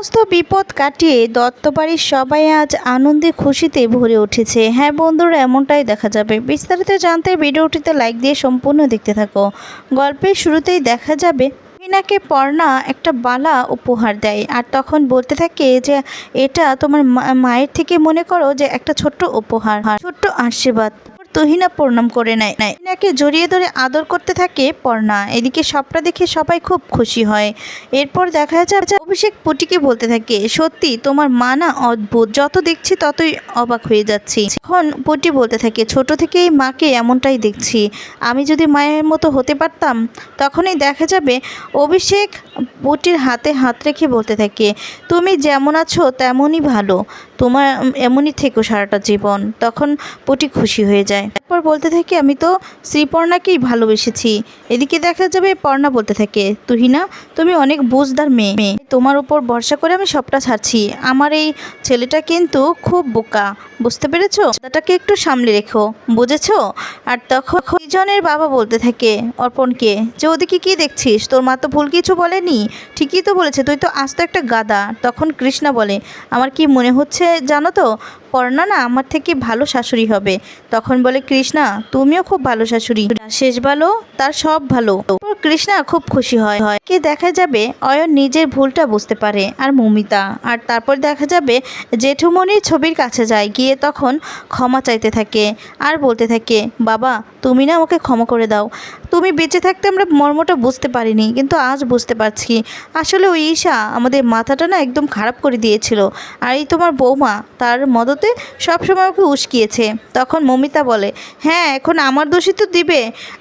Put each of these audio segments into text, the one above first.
সমস্ত বিপদ কাটিয়ে দত্তবাড়ির সবাই আজ আনন্দে খুশিতে ভরে উঠেছে। হ্যাঁ বন্ধুরা, এমনটাই দেখা যাবে। বিস্তারিত জানতে ভিডিওটিতে লাইক দিয়ে সম্পূর্ণ দেখতে থাকো। গল্পের শুরুতেই দেখা যাবে, মিনাকে পর্ণা একটা বালা উপহার দেয়। আর তখন বলতে থাকে যে, এটা তোমার মায়ের থেকে মনে করো যে, একটা ছোট্ট উপহার। ছোট্ট আশীর্বাদ। তুহিনা প্রণাম করে নেয়। মিনাকে জড়িয়ে ধরে আদর করতে থাকে পর্ণা। এদিকে সবটা দেখে সবাই খুব খুশি হয়। এরপর দেখা যায় অভিষেক পুটিকে বলতে থাকে, সত্যি, তোমার মা না অদ্ভুত। যত দেখছি ততই অবাক হয়ে যাচ্ছি। এখন পুটি বলতে থাকে, ছোট থেকেই মাকে এমনটাই দেখছি। আমি যদি মায়ের মতো হতে পারতাম, তখনই দেখা যাবে অভিষেক পুটির হাতে হাত রেখে বলতে থাকে, তুমি যেমন আছো তেমনই ভালো। তোমার এমনই থেকো সারাটা জীবন, তখন পুটি খুশি হয়ে যায়। তারপর বলতে থাকে, আমি তো শ্রীপর্ণাকেই ভালোবেসেছি। এদিকে দেখা যাবে পর্ণা বলতে থাকে, তুহিনা, তুমি অনেক বুঝদার মেয়ে। মেয়ে। তোমার উপর ভরসা করে আমি সবটা ছাড়ছি। আমার এই ছেলেটা কিন্তু খুব বোকা। বুঝতে পেরেছ? দাদাটাকে একটু সামলে রেখো। বুঝেছ? আর তখন দুজনের বাবা বলতে থাকে, অর্পণকে, যে ওদিকে কি দেখছিস? তোর মা তো ভুল কিছু বলেনি? ঠিকই তো বলেছে, তুই তো আস্ত একটা গাদা তখন কৃষ্ণা বলে, আমার কি মনে হচ্ছে জানো তো পর্ণা না আমার থেকে ভালো শাশুড়ি হবে। তখন বলে, কৃষ্ণা, তুমিও খুব ভালো শাশুড়ি। শেষ ভালো, তার সব ভালো। কৃষ্ণা খুব খুশি হয়। হয় কে দেখা যাবে, অয়ন নিজের ভুলটা বুঝতে পারে, আর মমিতা। আর তারপর দেখা যাবে জেঠুমনির ছবির কাছে যায়, গিয়ে তখন ক্ষমা চাইতে থাকে, আর বলতে থাকে, বাবা, তুমি না আমাকে ক্ষমা করে দাও। তুমি বেঁচে থাকতে আমরা মর্মটা বুঝতে পারিনি, কিন্তু আজ বুঝতে পারছি। আসলে ওই ঈশা আমাদের মাথাটা না একদম খারাপ করে দিয়েছিল। আর এই তোমার বৌমা তার মদতে সবসময় ওকে উস্কিয়েছে। তখন মমিতা বলে হ্যাঁ এখন আমার দোষই তো দিবে।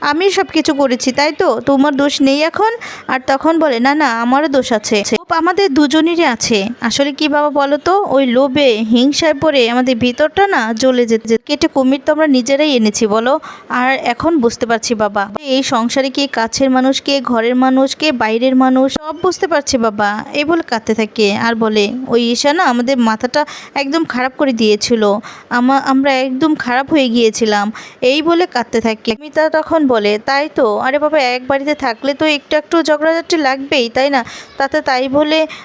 আমি সব কিছু করেছি, তাই তো? তোমার দোষ নেই এখন? আর তখন বলে, না না, আমারও দোষ আছে। আমাদের দুজনেরই আছে। আসলে কি বাবা বলো তো ওই লোভে, হিংসায় পড়ে আমাদের ভিতরটা না জ্বলে যেতে। কেটে কুমির তো আমরা নিজেরাই এনেছি, বলো? আর এখন বুঝতে পারছি বাবা। এই সংসারে কে কাছের মানুষ, কে ঘরের মানুষ, কে বাইরের মানুষ, সব বুঝতে পারছি বাবা। এই বলে কাঁদতে থাকে। আর বলে, ওই ঈশা না আমাদের মাথাটা একদম খারাপ করে দিয়েছিল। আমা, আমরা একদম খারাপ হয়ে গিয়েছিলাম। এই বলে কাঁদতে থাকে। মিতা তখন বলে, তাই তো? আরে বাবা, এক বাড়িতে থাকলে তো একটু একটু ঝগড়াঝাটি লাগবেই, তাই না? তাতে তাই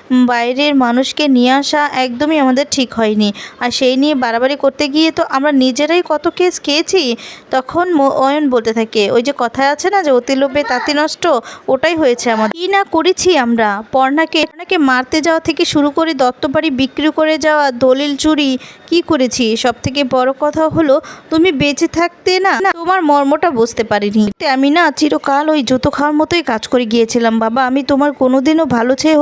উম, বাইরের মানুষকে নিয়ে আসা একদমই আমাদের ঠিক হয়নি। আর সেই নিয়ে বাড়াবাড়ি করতে গিয়ে তো আমরা নিজেরাই কত কেস খেয়েছি। তখন অয়ন বলতে থাকে ওই যে কথায় আছে না যে অতি লোভে তাঁতি নষ্ট ওটাই হয়েছে আমাদের। কি না করেছি আমরা? পর্ণাকে পর্ণাকে মারতে যাওয়া থেকে শুরু করে দত্তবাড়ি বিক্রি করে যাওয়া দলিল চুরি কি করেছি? সব থেকে বড় কথা হলো তুমি বেঁচে থাকতে না তোমার মর্মটা বুঝতে পারিনি। আমি না চিরকাল ওই জুতো খাওয়ার মতোই কাজ করে গিয়েছিলাম বাবা। আমি তোমার কোনোদিনও ভালো ছেলে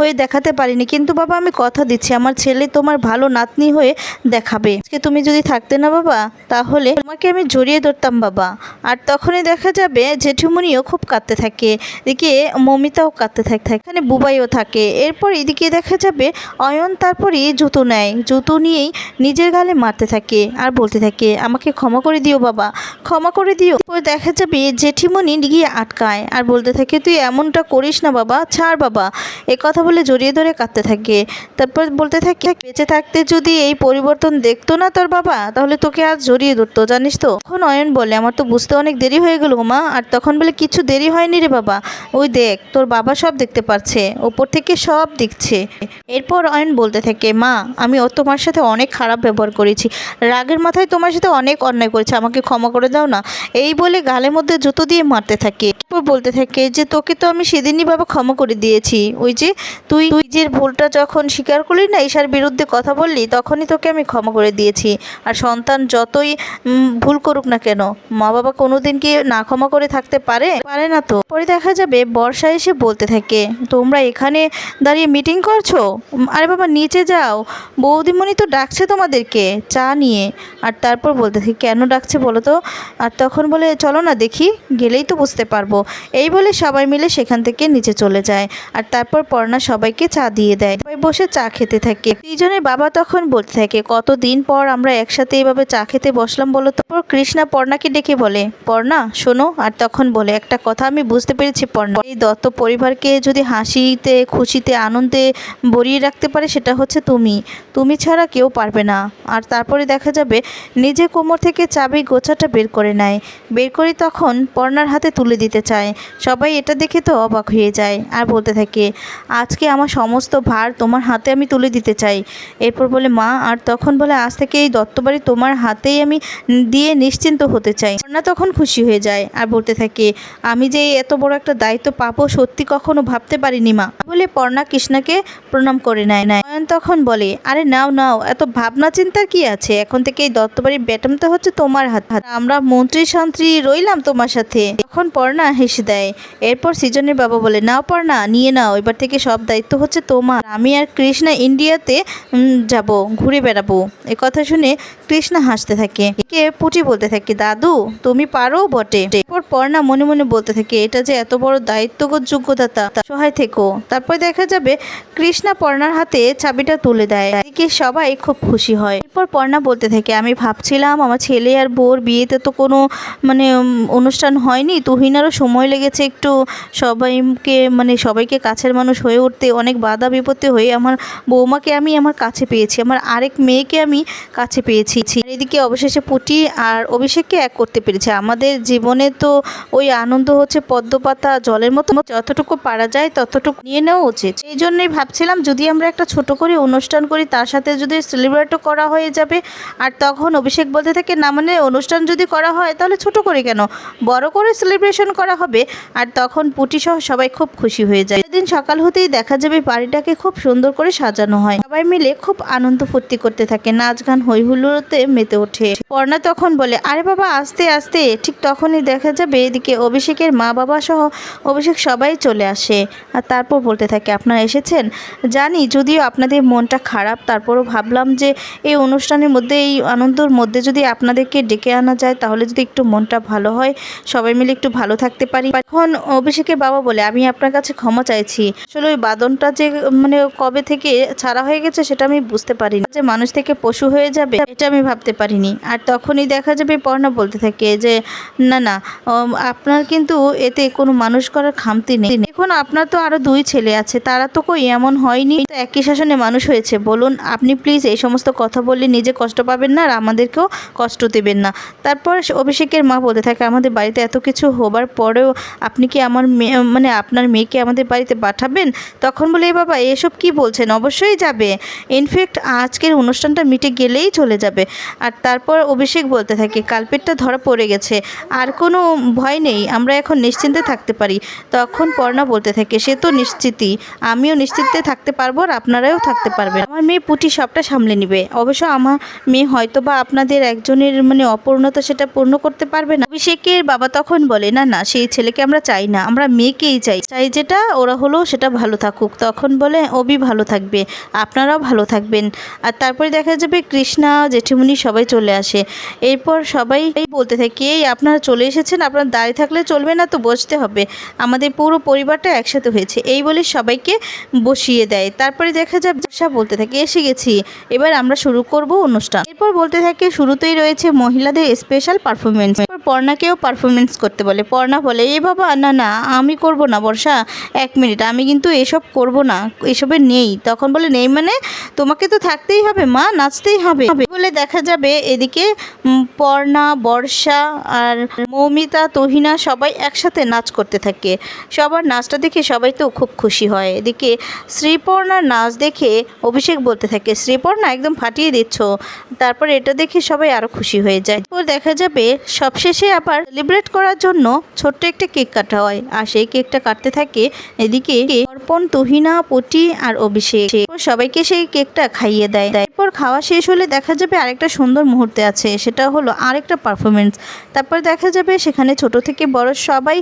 হয়ে- দেখাতে পারিনি। কিন্তু বাবা, আমি কথা দিচ্ছি। আমার ছেলে তোমার ভালো নাতনি হয়ে দেখাবে। আজকে তুমি যদি থাকতে না বাবা, তাহলে তোমাকে আমি জড়িয়ে ধরতাম বাবা। আর তখনই দেখা যাবে জেঠুমনিও খুব কাঁদতে থাকে, এদিকে মমিতাও কাঁদতে থাকে। এখানে বুবাইও থাকে। এরপর এদিকে দেখা যাবে অয়ন তারপরই জুতো নেয়। জুতো নিয়েই নিজের গালে মারতে থাকে আর বলতে থাকে, আমাকে ক্ষমা করে দিও বাবা, ক্ষমা করে দিও। এরপর দেখা যাবে জেঠিমণি গিয়ে আটকায় আর বলতে থাকে, তুই এমনটা করিস না বাবা, ছাড় বাবা। এ কথা বলে জড়িয়ে ধরে কাঁদতে থাকে। তারপর বলতে থাকে, বেঁচে থাকতে যদি এই পরিবর্তন দেখতো না তোর বাবা, তাহলে তোকে আজ জড়িয়ে ধরতো, জানিস তো? তখন অয়ন বলে, আমার তো বুঝতে অনেক দেরি হয়ে গেল মা, আর তখন বলে, কিছু দেরি হয়নি রে বাবা। ওই দেখ, তোর বাবা সব দেখতে পাচ্ছে ওপর থেকে সব দেখছে। এরপর অয়ন বলতে থাকে, মা, আমি ও তোমার সাথে অনেক খারাপ ব্যবহার করেছি। রাগের মাথায় তোমার সাথে অনেক অন্যায় করেছে, আমাকে ক্ষমা করে দাও না। এই বলে গালের মধ্যে জুতো দিয়ে মারতে থাকে। বলতে থাকে যে, তোকে তো আমি সেদিনই বাবা ক্ষমা করে দিয়েছি। ওই যে তুই নিজের ভুলটা যখন স্বীকার করলি না, ঈশার বিরুদ্ধে কথা বললি, তখনই তোকে আমি ক্ষমা করে দিয়েছি। আর সন্তান যতই ভুল করুক না কেন মা বাবা কোনোদিন কি না ক্ষমা করে থাকতে পারে? পারে না তো। পরে দেখা যাবে, বর্ষা এসে বলতে থাকে, তোমরা এখানে দাঁড়িয়ে মিটিং করছ? আরে বাবা, নিচে যাও। বৌদিমণি তো ডাকছে তোমাদেরকে, চা নিয়ে। আর তারপর বলতে থাকে, কেন ডাকছে বলো তো? আর তখন বলে, চলো না দেখি, গেলেই তো বুঝতে পারব। এই বলে সবাই মিলে সেখান থেকে নিচে চলে যায়। আর তারপর পর্ণা সবাইকে চা দিয়ে দেয়। সবাই বসে চা খেতে থাকে। দুইজনের বাবা তখন বলতে থাকে, কতদিন পর আমরা একসাথে এইভাবে চা খেতে বসলাম বলো তারপর কৃষ্ণা পর্ণাকে ডেকে বলে, পর্ণা, শোনো। আর তখন বলে, একটা কথা আমি বুঝতে পেরেছি পর্ণা। এই দত্ত পরিবারকে যদি হাসিতে, খুশিতে, আনন্দে ভরিয়ে রাখতে পারে, সেটা হচ্ছে তুমি। তুমি ছাড়া কেউ পারবে না। আর তারপরে দেখা যাবে, নিজে কোমর থেকে চাবি গোছাটা বের করে নেয়। বের করে তখন পর্ণার হাতে তুলে দিতে চায়। সবাই এটা দেখে তো অবাক হয়ে যায়। আর বলতে থাকে আজকে আমার সমস্ত ভার তোমার হাতে আমি তুলে দিতে চাই। এরপর বলে, মা, আর তখন বলে, আজ থেকে এই দত্তবাড়ি তোমার হাতেই আমি দিয়ে নিশ্চিন্ত হতে চাই। পর্ণা তখন খুশি হয়ে যায় আর বলতে থাকে, আমি যে এত বড় একটা দায়িত্ব পাবো সত্যি কখনো ভাবতে পারিনি, মা। বলে পর্ণা কৃষ্ণাকে প্রণাম করে নেয়। নেয় নয়ন তখন বলে, আরে নাও নাও, এত ভাবনা চিন্তার কি আছে? এখন থেকে এই দত্তবাড়ির ব্যাটামটা হচ্ছে তোমার হাত আমরা মন্ত্রী শান্ত্রী রইলাম তোমার সাথে। তখন পর্ণা হেসে দেয়। এরপর সৃজনের বাবা বলে, নাও পর্ণা, নিয়ে নাও, এবার থেকে সব দায়িত্ব হচ্ছে তোমার। আমি আর কৃষ্ণা ইন্ডিয়াতে যাব, ঘুরে বেড়াবো। এ কথা শুনে কৃষ্ণা হাসতে থাকে। কে পুটি বলতে থাকে, দাদু, তুমি পারো বটে। এরপর পর্ণা মনে মনে বলতে থাকে, এটা যে এত বড় দায়িত্বগত যোগ্যতা সহায় থেকো। তারপর দেখা যাবে, কৃষ্ণা পর্ণার হাতে চাবিটা তুলে দেয়। এদিকে সবাই খুব খুশি হয়। এরপর পর্ণা বলতে থাকে, আমি ভাবছিলাম আমার ছেলে আর বউর বিয়েতে তো কোনো মানে অনুষ্ঠান হয়নি। তুহিনারও সময় লেগেছে একটু সবাইকে মানে সবাইকে কাছের মানুষ হয়ে উঠতে, অনেক বাধা বিপত্তি হয়ে আমার বৌমাকে আমি আমার কাছে পেয়েছি, আমার আরেক মেয়েকে আমি কাছে পেয়েছি। এদিকে অবশেষে পুটি আর অভিষেককে এক করতে পেরেছে। আমাদের জীবনে তো ওই আনন্দ হচ্ছে পদ্মপাতা, জলের মতো। যতটুকু পারা যায় ততটুকু নিয়ে নেওয়া উচিত। সেই জন্যই ভাবছিলাম যদি আমরা একটা ছোট করে অনুষ্ঠান করি, তার সাথে যদি সেলিব্রেটও করা হয়ে যাবে, আর তখন অভিষেক বলতে থাকে, না মানে অনুষ্ঠান যদি করা হয়, তাহলে ছোট করে কেন? বড় করে সেলিব্রেশন করা হবে। আর তখন পুটি সহ সবাই খুব খুশি হয়ে যায়। সেদিন সকাল হতেই দেখা যাবে বাড়িটাকে খুব সুন্দর করে সাজানো হয়। সবাই মিলে খুব আনন্দ ফুর্তি করতে থাকে। নাচ গান হই হুল্লোড়তে মেতে ওঠে। পর্ণা তখন বলে, আরে বাবা, আস্তে আস্তে। ঠিক তখনই দেখা যাবে এদিকে অভিষেকের মা বাবা সহ অভিষেক সবাই চলে আসে। আর তারপর বলতে থাকে, আপনারা এসেছেন? জানি, যদিও আপনাদের মনটা খারাপ। তারপরও ভাবলাম যে এই অনুষ্ঠানের মধ্যে, এই আনন্দর মধ্যে যদি আপনাদেরকে ডেকে আনা যায়, তাহলে যদি একটু মনটা ভালো হয়, সবাই মিলে একটু ভালো থাকতে পারি। এখন অভিষেকের বাবা বলে, আমি আপনার কাছে ক্ষমা চাইছি। ওই বাদনটা যে মানে কবে থেকে ছাড়া হয়ে গেছে সেটা আমি বুঝতে পারিনি। যে মানুষ থেকে পশু হয়ে যাবে, এটা আমি ভাবতে পারিনি। আর তখনই দেখা যাবে পর্ণা বলতে থাকে যে, না না আপনার কিন্তু এতে কোনো মানুষ করার খামতি নেই। এখন আপনার তো আরও দুই ছেলে আছে, তারা তো কই এমন হয়নি। একই শাসনে মানুষ হয়েছে, বলুন, আপনি প্লিজ এই সমস্ত কথা বললে নিজে কষ্ট পাবেন না, আর আমাদেরকেও কষ্ট দেবেন না। তারপর অভিষেকের মা বলতে থাকে, আমাদের বাড়িতে এত কিছু হবার পরেও আপনি কি আমার মেয়ে মানে আপনার মেয়েকে আমাদের বাড়িতে পাঠাবেন? তখন বলে, "এ বাবা, এসব কি বলছেন? অবশ্যই যাবে। ইনফ্যাক্ট আজকের অনুষ্ঠানটা মিটে গেলেই চলে যাবে। আর তারপর অভিষেক বলতে থাকে কালপেটটা ধরা পড়ে গেছে। আর কোনো ভয় নেই, আমরা এখন নিশ্চিন্তে থাকতে পারি। তখন পর্ণা বলতে থাকে, সে তো নিশ্চিতই। আমিও নিশ্চিন্তে থাকতে পারব আর আপনারাও থাকতে পারবেন। আমার মেয়ে পুটি সবটা সামলে নিবে। অবশ্য আমার মেয়ে হয়তো বা আপনাদের একজনের মানে অপূর্ণতা সেটা পূর্ণ করতে পারবে না। অভিষেকের বাবা তখন বলে, না না, সেই ছেলেকে আমরা চাই না। আমরা মেয়েকেই চাই। চাই যেটা, ওরা হলো সেটা ভালো থাকুক। তখন বলে, অবি ভালো থাকবে, আপনারাও ভালো থাকবেন। আর তারপরে দেখা যাবে কৃষ্ণা জেঠিমুনি সবাই চলে আসে। এরপর সবাই বলতে থাকে, এই আপনারা চলে এসেছেন, আপনারা দাঁড়িয়ে থাকলে চলবে না তো বসতে হবে। আমাদের পুরো পরিবারটা একসাথে হয়েছে। এই বলে সবাইকে বসিয়ে দেয়। তারপরে দেখা যাবে সব বলতে থাকে, এসে গেছি, এবার আমরা শুরু করব অনুষ্ঠান। এরপর বলতে থাকে, শুরুতেই রয়েছে মহিলাদের স্পেশাল পারফরমেন্স পর্ণাকেও পারফরমেন্স করতে বলে। পর্ণা বলে, এ বাবা, না না, আমি করব না বর্ষা, এক মিনিট আমি কিন্তু এসব করব না, এসবে নেই। তখন বলে, নেই মানে? তোমাকে তো থাকতেই হবে, মা, নাচতেই হবে। বলে দেখা যাবে এদিকে পর্ণা, বর্ষা আর মৌমিতা, তহিনা সবাই একসাথে নাচ করতে থাকে। সবার নাচটা দেখে সবাই তো খুব খুশি হয়। এদিকে শ্রীপর্ণার নাচ দেখে অভিষেক বলতে থাকে, শ্রীপর্ণা, একদম ফাটিয়ে দিচ্ছ। তারপর এটা দেখে সবাই আরও খুশি হয়ে যায়। তো দেখা যাবে, সবশেষে আবার সেলিব্রেট করার জন্য ছোট্ট একটা কেক কাটা হয়। আর সেই কেকটা কাটতে থাকে এদিকে অর্পণ তুহিনা, পটি আর অভিষেক। সবাইকে সেই কেকটা খাইয়ে দেয়। তারপর খাওয়া শেষ হলে দেখা যাবে আরেকটা সুন্দর মুহূর্তে আছে, সেটা হলো আরেকটা পারফরমেন্স তারপর দেখা যাবে সেখানে ছোট থেকে বড় সবাই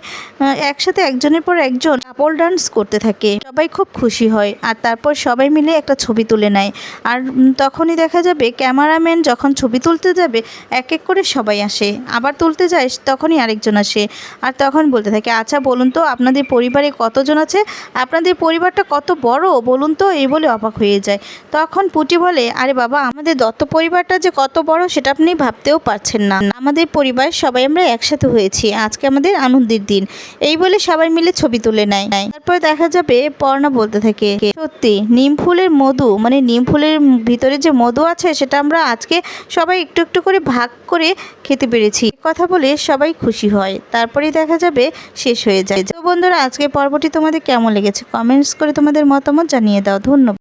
একসাথে একজনের পর একজন কাপল ডান্স করতে থাকে। সবাই খুব খুশি হয় আর তারপর সবাই মিলে একটা ছবি তুলে নেয়। আর তখনই দেখা যাবে ক্যামেরাম্যান যখন ছবি তুলতে যাবে, এক এক করে সবাই আসে। আবার তুলতে যায়, তখনই আরেকজন আসে। আর তখন বলতে থাকে আচ্ছা বলুন তো, আপনাদের পরিবারে কতজন আছে? আপনাদের পরিবারটা কত বড়, বলুন তো, এই বলে অবাক হয়ে যায়। তখন পুটি বলে, আরে বাবা, আমাদের দত্ত পরিবারটা যে কত বড়, সেটা আপনি ভাবতেও পারছেন না। আমাদের পরিবার, সবাই আমরা একসাথে হয়েছি। আজকে আমাদের আনন্দের দিন। এই বলে সবাই মিলে ছবি তুলে নেয়। তারপর দেখা যাবে পর্ণা বলতে থাকে, সত্যি, নিম ফুলের ফুলের মধু মানে নিম ফুলের ভিতরে যে মধু আছে, সেটা আমরা আজকে সবাই একটু একটু করে ভাগ করে খেতে পেরেছি। কথা বলে সবাই খুশি হয়। তারপরেই দেখা যাবে শেষ হয়ে যায়। তো বন্ধুরা আজকে পর্বটি তোমাদের কেমন লেগেছে? কমেন্টস করে তোমাদের মতামত জানিয়ে দাও। ধন্যবাদ।